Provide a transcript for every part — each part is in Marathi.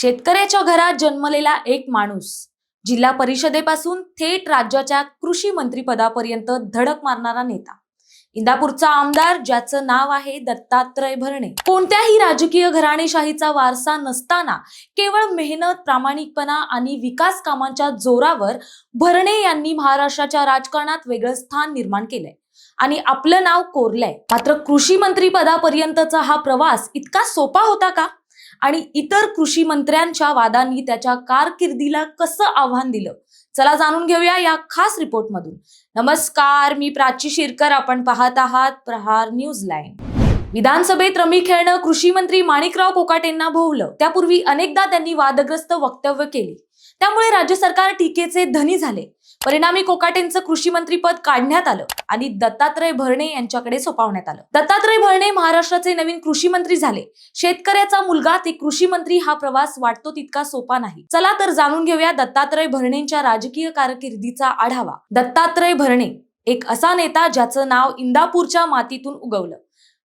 शेतकऱ्याच्या घरात जन्मलेला एक माणूस. जिल्हा परिषदेपासून थेट राज्याच्या कृषी मंत्रीपदापर्यंत धडक मारणारा नेता. इंदापूरचा आमदार ज्याचं नाव आहे दत्तात्रय भरणे. कोणत्याही राजकीय घराणेशाहीचा वारसा नसताना केवळ मेहनत प्रामाणिकपणा आणि विकास कामांच्या जोरावर भरणे यांनी महाराष्ट्राच्या राजकारणात वेगळं स्थान निर्माण केलंय. आणि आपलं नाव कोरलंय. मात्र कृषी मंत्री पदापर्यंतचा हा प्रवास इतका सोपा होता का? आणि इतर कृषी मंत्र्यांच्या वादांनी त्याच्या कारकिर्दीला कसं आव्हान दिलं? चला जाणून घेऊया या खास रिपोर्टमधून. नमस्कार मी प्राची शिरकर. आपण पाहत आहात प्रहार न्यूज लाईन. विधानसभेत रमी खेळणं कृषी मंत्री माणिकराव कोकाटेंना भोवलं. त्यापूर्वी अनेकदा त्यांनी वादग्रस्त वक्तव्य केली. त्यामुळे राज्य सरकार टीकेचे धनी झाले. परिणामी कोकाटेंचं कृषी मंत्री पद काढण्यात आलं आणि दत्तात्रय भरणे यांच्याकडे सोपवण्यात आलं. दत्तात्रय भरणे महाराष्ट्राचे नवीन कृषी मंत्री झाले. शेतकऱ्याचा मुलगा ते कृषी मंत्री हा प्रवास वाटतो तितका सोपा नाही. चला तर जाणून घेऊया दत्तात्रय भरणेंच्या राजकीय कारकिर्दीचा आढावा. दत्तात्रय भरणे एक असा नेता ज्याचं नाव इंदापूरच्या मातीतून उगवलं.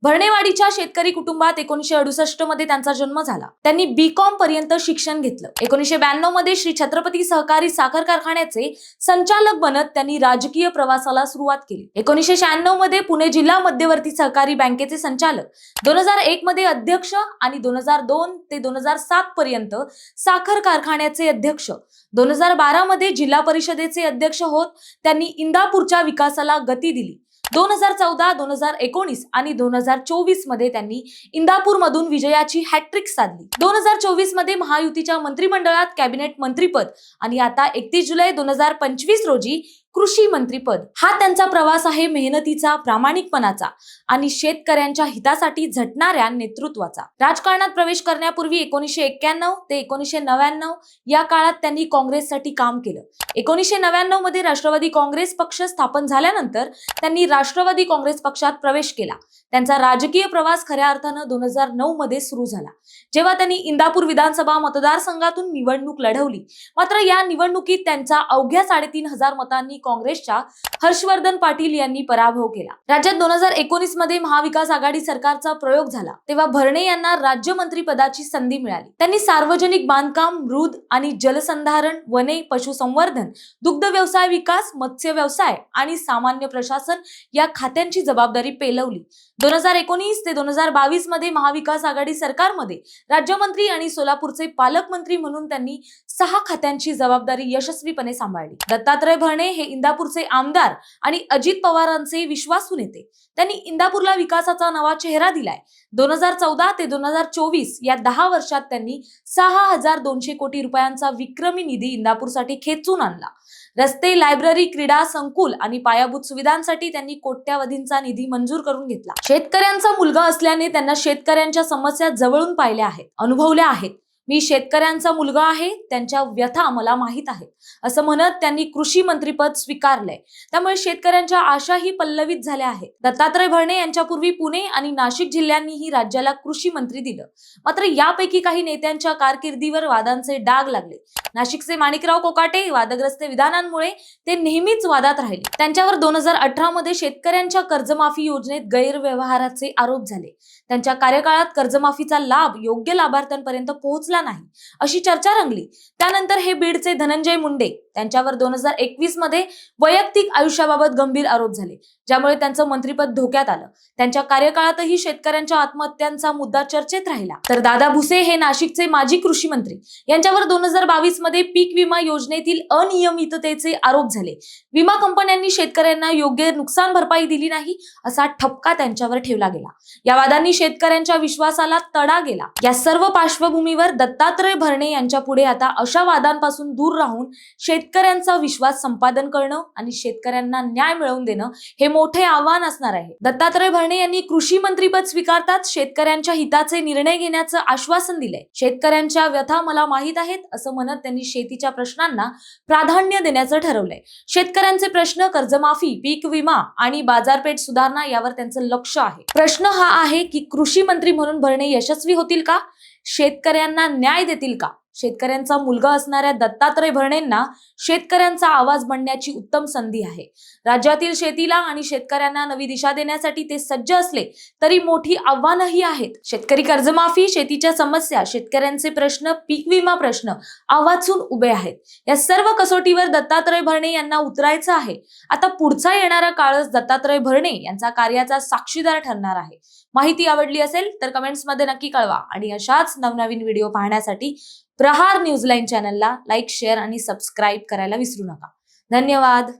भरणेवाडीच्या शेतकरी कुटुंबात एकोणीशे अडुसष्टमध्ये त्यांचा जन्म झाला. त्यांनी बी कॉम पर्यंत शिक्षण घेतलं. एकोणीशे ब्याण्णवमध्ये श्री छत्रपती सहकारी साखर कारखान्याचे संचालक बनत त्यांनी राजकीय प्रवासाला सुरुवात केली. एकोणीशे शहाण्णवमध्ये पुणे जिल्हा मध्यवर्ती सहकारी बँकेचे संचालक दोन हजार एक मध्ये अध्यक्ष आणि दोन हजार दोन ते दोन हजार सात पर्यंत साखर कारखान्याचे अध्यक्ष दोन हजार बारा मध्ये जिल्हा परिषदेचे अध्यक्ष होत त्यांनी इंदापूरच्या विकासाला गती दिली. दोन हजार चौदा दोन हजार एकोणीस आणि दोन हजार चोवीसमध्ये त्यांनी इंदापूर मधून विजयाची हॅट्रिक साधली. दोन हजार चोवीसमध्ये महायुतीच्या मंत्रिमंडळात कॅबिनेट मंत्रीपद आणि आता एकतीस जुलै दोन हजार पंचवीस रोजी कृषी मंत्रीपद. हा त्यांचा प्रवास आहे मेहनतीचा प्रामाणिकपणाचा आणि शेतकऱ्यांच्या हितासाठी झटणाऱ्या नेतृत्वाचा. राजकारणात प्रवेश करण्यापूर्वी एकोणीसशे एक्क्याण्णव ते एकोणीसशे नव्याण्णव या काळात त्यांनी काँग्रेससाठी काम केलं. एकोणीसशे नव्याण्णवमध्ये राष्ट्रवादी काँग्रेस पक्ष स्थापन झाल्यानंतर त्यांनी राष्ट्रवादी काँग्रेस पक्षात प्रवेश केला. त्यांचा राजकीय प्रवास खऱ्या अर्थानं दोन हजार नऊ मध्ये सुरू झाला. जेव्हा त्यांनी इंदापूर विधानसभा मतदारसंघातून निवडणूक लढवली. मात्र या निवडणुकीत त्यांचा अवघ्या साडेतीन हजार मतांनी काँग्रेसच्या हर्षवर्धन पाटील यांनी पराभव केला. राज्यात दोन हजार एकोणीसमध्ये महाविकास आघाडी सरकारचा प्रयोग झाला तेव्हा भरणे यांना राज्यमंत्री पदाची संधी मिळाली. त्यांनी सार्वजनिक बांधकाम मृद आणि जलसंधारण वने पशुसंवर्धन दुग्ध व्यवसाय विकास मत्स्य व्यवसाय आणि सामान्य प्रशासन या खात्यांची जबाबदारी पेलवली. दोन हजार एकोणीस ते दोन हजार बावीसमध्ये महाविकास आघाडी सरकारमध्ये राज्यमंत्री आणि सोलापूरचे पालकमंत्री म्हणून त्यांनी सहा खात्यांची जबाबदारी यशस्वीपणे सांभाळली. दत्तात्रय भरणे हे इंदापूरचे आमदार आणि अजित पवारांचे विश्वासू नेते त्यांनी इंदापूरला विकासाचा नवा चेहरा दिलाय. दोन हजार चौदा ते दोन हजार चोवीस या दहा वर्षात त्यांनी सहा हजार दोनशे कोटी रुपयांचा विक्रमी निधी इंदापूरसाठी खेचून आणला. रस्ते लायब्ररी क्रीडा संकुल आणि पायाभूत सुविधांसाठी त्यांनी कोट्यावधींचा निधी मंजूर करून घेतला. शेतकऱ्यांचा मुलगा असल्याने त्यांना शेतकऱ्यांच्या समस्या जवळून पाहिल्या आहेत अनुभवल्या आहेत. मी शेतकऱ्यांचा मुलगा आहे त्यांच्या व्यथा मला माहीत आहेत. असं म्हणत त्यांनी कृषी मंत्रीपद स्वीकारलंय. त्यामुळे शेतकऱ्यांच्या आशाही पल्लवित झाल्या आहेत. दत्तात्रय भरणे यांच्यापूर्वी पुणे आणि नाशिक जिल्ह्यांनीही राज्याला कृषी मंत्री दिलं. मात्र यापैकी काही नेत्यांच्या कारकिर्दीवर वादांचे डाग लागले. नाशिकचे माणिकराव कोकाटे वादग्रस्त विधानांमुळे ते नेहमीच वादात राहिले. त्यांच्यावर दोन हजार अठरा मध्ये शेतकऱ्यांच्या कर्जमाफी योजनेत गैरव्यवहाराचे आरोप झाले. त्यांच्या कार्यकाळात कर्जमाफीचा लाभ योग्य लाभार्थ्यांपर्यंत पोहोचला नाही. अशी चर्चा रंगली. त्यानंतर हे बीडचे धनंजय मुंडे त्यांच्यावर दोन हजार एकवीसमध्ये वैयक्तिक आयुष्याबाबत गंभीर आरोप झाले. ज्यामुळे त्यांचं मंत्रीपद धोक्यात आलं. त्यांच्या कार्यकाळातही शेतकऱ्यांच्या आत्महत्यांचा मुद्दा चर्चेत राहिला. तर दादा भुसे हे नाशिकचे माजी कृषी मंत्री. यांच्यावर दोन हजार बावीसमध्ये पीक विमा योजनेतील अनियमिततेचे आरोप झाले. विमा कंपन्यांनी शेतकऱ्यांना योग्य नुकसान भरपाई दिली नाही असा ठपका त्यांच्यावर ठेवला गेला. या वादांनी शेतकऱ्यांच्या विश्वासाला तडा गेला. या सर्व पार्श्वभूमीवर दत्तात्रय भरणे यांच्या पुढे आता अशा वादांपासून दूर राहून शेतकऱ्यांचा विश्वास संपादन करणं आणि शेतकऱ्यांना न्याय मिळवून देणं हे मोठे आव्हान असणार आहे. दत्तात्रय भरणे यांनी कृषी मंत्रीपद स्वीकारताच शेतकऱ्यांच्या हिताचे निर्णय घेण्याचं आश्वासन दिलंय. शेतकऱ्यांच्या व्यथा मला माहीत आहेत असं म्हणत त्यांनी शेतीच्या प्रश्नांना प्राधान्य देण्याचं ठरवलंय. शेतकऱ्यांचे प्रश्न कर्जमाफी पीक विमा आणि बाजारपेठ सुधारणा यावर त्यांचं लक्ष आहे. प्रश्न हा आहे की कृषी मंत्री म्हणून भरणे यशस्वी होतील का? शेतकऱ्यांना न्याय देतील का? शेतकऱ्यांचा मुलगा असणाऱ्या दत्तात्रय भरणेंना शेतकऱ्यांचा आवाज बनण्याची उत्तम संधी आहे. राज्यातील शेतीला आणि शेतकऱ्यांना नवी दिशा देण्यासाठी ते सज्ज असले तरी मोठी आव्हानंही आहेत. शेतकरी कर्जमाफी शेतीच्या समस्या शेतकऱ्यांचे प्रश्न पीक विमा प्रश्न आवाजून उभे आहेत. या सर्व कसोटीवर दत्तात्रय भरणे यांना उतरायचं आहे. आता पुढचा येणारा काळच दत्तात्रय भरणे यांचा कार्याचा साक्षीदार ठरणार आहे. माहिती आवडली असेल तर कमेंट्समध्ये नक्की कळवा आणि अशाच नवनवीन व्हिडिओ पाहण्यासाठी प्रहार न्यूजलाईन चॅनलला लाईक शेअर आणि सबस्क्राईब करायला विसरू नका. धन्यवाद.